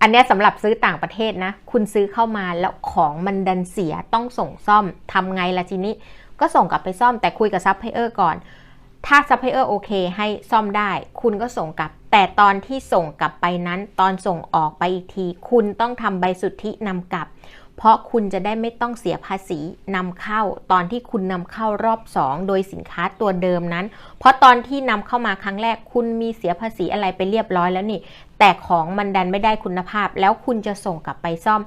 อันนี้สำหรับซื้อต่างประเทศนะ คุณซื้อเข้ามาแล้วของมันดันเสียต้องส่งซ่อมทำไงล่ะทีนี้ ก็ส่งกลับไปซ่อมแต่คุยกับซัพพลายเออร์ก่อน ถ้าซัพพลายเออร์โอเคให้ซ่อมได้ คุณก็ส่งกลับ แต่ตอนที่ส่งกลับไปนั้น ตอนส่งออกไปอีกที คุณต้องทำใบสุทธินำกลับ เพราะคุณจะได้ไม่ต้องเสียภาษีนำเข้าตอนที่คุณนำเข้ารอบ 2 โดยสินค้าตัวเดิมนั้น เพราะตอนที่นำเข้ามาครั้งแรกคุณมีเสียภาษีอะไรไปเรียบร้อยแล้วนี่ แต่ของมันดันไม่ได้คุณภาพ แล้วคุณจะส่งกลับไปซ่อม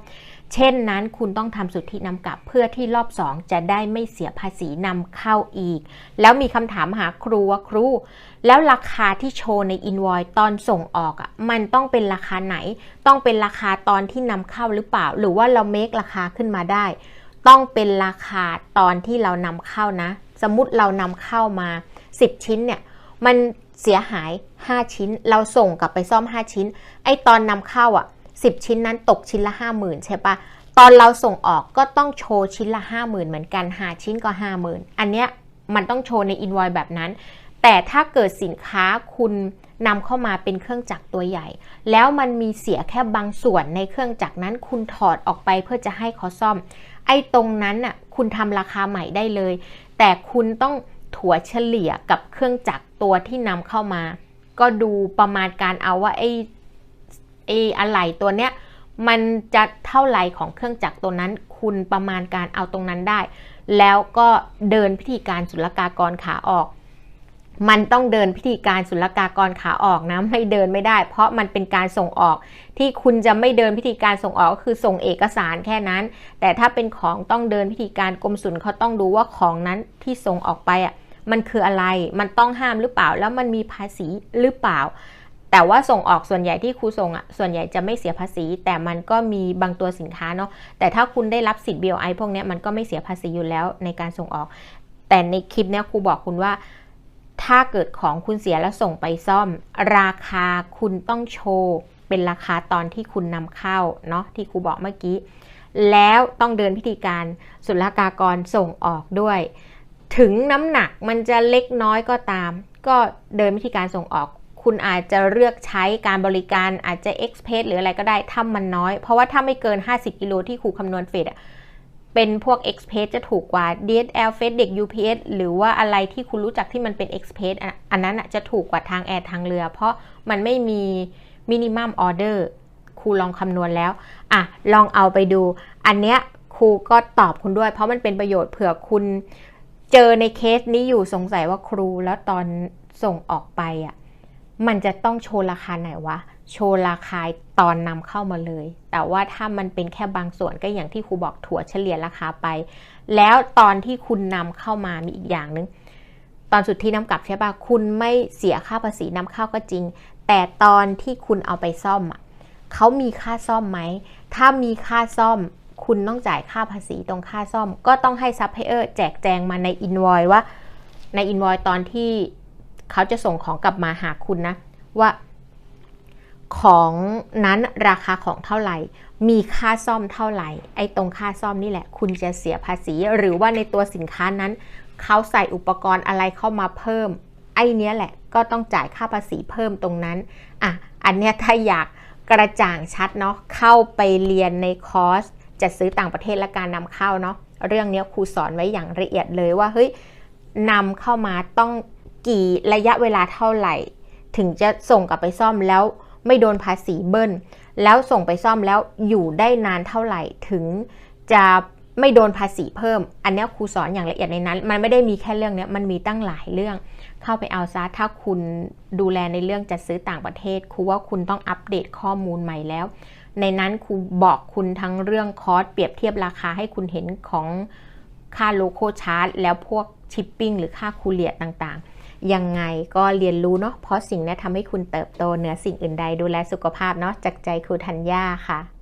เช่นนั้นคุณต้องทำสุทธินำกลับเพื่อที่รอบ2จะได้ไม่เสียภาษีนำเข้าอีก แล้วมีคำถามหาครูว่าครู แล้วราคาที่โชว์ในอินวอยตอนส่งออกอะมันต้องเป็นราคาไหน ต้องเป็นราคาตอนที่นำเข้าหรือเปล่า หรือว่าเราเมคราคาขึ้นมาได้ ต้องเป็นราคาตอนที่เรานำเข้านะ สมมติเรานำเข้ามา 10 ชิ้นเนี่ยมันเสียหาย 5 ชิ้น เราส่งกลับไปซ่อม 5 ชิ้น ไอตอนนำเข้าอะ 10 ชิ้นนั้นตกชิ้นละ 50,000 ใช่ปะตอนเราส่งออกก็ต้องโชว์ชิ้นละ 50,000 เหมือนกันหาชิ้นก็ 50,000 อันเนี้ยมันต้องโชว์ในอินวอยแบบนั้น แต่ถ้าเกิดสินค้าคุณนำเข้ามาเป็นเครื่องจักรตัวใหญ่ แล้วมันมีเสียแค่บางส่วนในเครื่องจักรนั้น คุณถอดออกไปเพื่อจะให้เขาซ่อม ไอ้ตรงนั้นน่ะคุณทำราคาใหม่ได้เลย แต่คุณต้องถัวเฉลี่ยกับเครื่องจักรตัวที่นำเข้ามา ก็ดูประมาณการเอาว่าไอ้ ไอ้อะไหล่ตัวเนี้ยมันจะเท่าไหร่ของเครื่องจักรตัวนั้น คุณประมาณการเอาตรงนั้นได้ แล้วก็เดินพิธีการศุลกากรขาออก มันต้องเดินพิธีการศุลกากรขาออกนะไม่เดินไม่ได้ เพราะมันเป็นการส่งออกที่คุณจะไม่เดินพิธีการส่งออกก็คือส่งเอกสารแค่นั้น แต่ถ้าเป็นของต้องเดินพิธีการกรมศุลเขาต้องดูว่าของนั้นที่ส่งออกไปอะมันคืออะไร มันต้องห้ามหรือเปล่า แล้วมันมีภาษีหรือเปล่า แต่ว่าส่งออกส่วนใหญ่ที่ครูส่งอะส่วนใหญ่จะไม่เสียภาษี แต่มันก็มีบางตัวสินค้าเนาะแต่ถ้าคุณได้รับสิทธิ์ BOI พวกนี้มันก็ไม่เสียภาษีอยู่แล้วในการส่งออก แต่ในคลิปเนี้ยครูบอกคุณว่าถ้าเกิดของคุณเสียแล้วส่งไปซ่อม ราคาคุณต้องโชว์เป็นราคาตอนที่คุณนำเข้าเนาะที่ครูบอกเมื่อกี้ แล้วต้องเดินพิธีการศุลกากรส่งออกด้วย ถึงน้ำหนักมันจะเล็กน้อยก็ตาม ก็เดินพิธีการส่งออก คุณอาจจะเลือกใช้การบริการอาจจะ Express หรืออะไรก็ได้ถ้ามันน้อย เพราะว่าถ้าไม่เกิน 50 กิโลที่ครูคำนวณเฟดเป็นพวก Express จะถูกกว่า DHL FedEx UPS หรือว่าอะไรที่คุณรู้จักที่มันเป็น Express อันนั้นจะถูกกว่าทางแอร์ทางเรือ เพราะมันไม่มีมินิมัมออเดอร์ครูลองคำนวณแล้วอะลองเอาไปดู อันเนี้ยครูก็ตอบคุณด้วย เพราะมันเป็นประโยชน์เผื่อคุณเจอในเคสนี้อยู่สงสัยว่าครูแล้วตอนส่งออกไปอะ มันจะต้องโชว์ราคาไหนวะ โชว์ราคาตอนนำเข้ามาเลย แต่ว่าถ้ามันเป็นแค่บางส่วนก็อย่างที่ครูบอกถั่วเฉลี่ยราคาไป แล้วตอนที่คุณนำเข้ามามีอีกอย่างหนึง ตอนสุดที่นำกลับใช่ปะคุณไม่เสียค่าภาษีนำเข้าก็จริง แต่ตอนที่คุณเอาไปซ่อมอะเขามีค่าซ่อมไหม ถ้ามีค่าซ่อม คุณต้องจ่ายค่าภาษีตรงค่าซ่อม ก็ต้องให้ซัพพลายเออร์แจกแจงมาในอินวอยว่า ในอินวอยตอนที่ เขาจะส่งของกลับมาหาคุณนะ ว่าของนั้นราคาของเท่าไหร่ มีค่าซ่อมเท่าไหร่ ไอ้ตรงค่าซ่อมนี่แหละ คุณจะเสียภาษี หรือว่าในตัวสินค้านั้น เขาใส่อุปกรณ์อะไรเข้ามาเพิ่ม ไอ้เนี้ยแหละก็ต้องจ่ายค่าภาษีเพิ่มตรงนั้น อะ อันเนี้ยถ้าอยากกระจ่างชัดเนาะ เข้าไปเรียนในคอร์สจัดซื้อต่างประเทศและการนำเข้าเนาะ เรื่องนี้ครูสอนไว้อย่างละเอียดเลยว่าเฮ้ยนำเข้ามาต้อง กี่ระยะเวลาเท่าไหร่ ถึงจะส่งกลับไปซ่อมแล้วไม่โดนภาษีเบิ้ล แล้วส่งไปซ่อมแล้วอยู่ได้นานเท่าไหร่ถึงจะไม่โดนภาษีเพิ่ม อันนี้ครูสอนอย่างละเอียดในนั้น มันไม่ได้มีแค่เรื่องนี้มันมีตั้งหลายเรื่อง เข้าไปเอาซะถ้าคุณดูแลในเรื่องจัดซื้อต่างประเทศครูว่าคุณต้องอัปเดตข้อมูลใหม่แล้ว ในนั้นครูบอกคุณทั้งเรื่องคอสเปรียบเทียบราคาให้คุณเห็นของค่าโลโก้ชาร์ตแล้วพวกชิปปิ้งหรือค่าคูเลียต่างๆ ยังไงก็เรียนรู้เนาะเพราะสิ่งนี้ทำให้คุณเติบโตเหนือสิ่งอื่นใดดูแลสุขภาพเนาะจากใจครูธัญญาค่ะ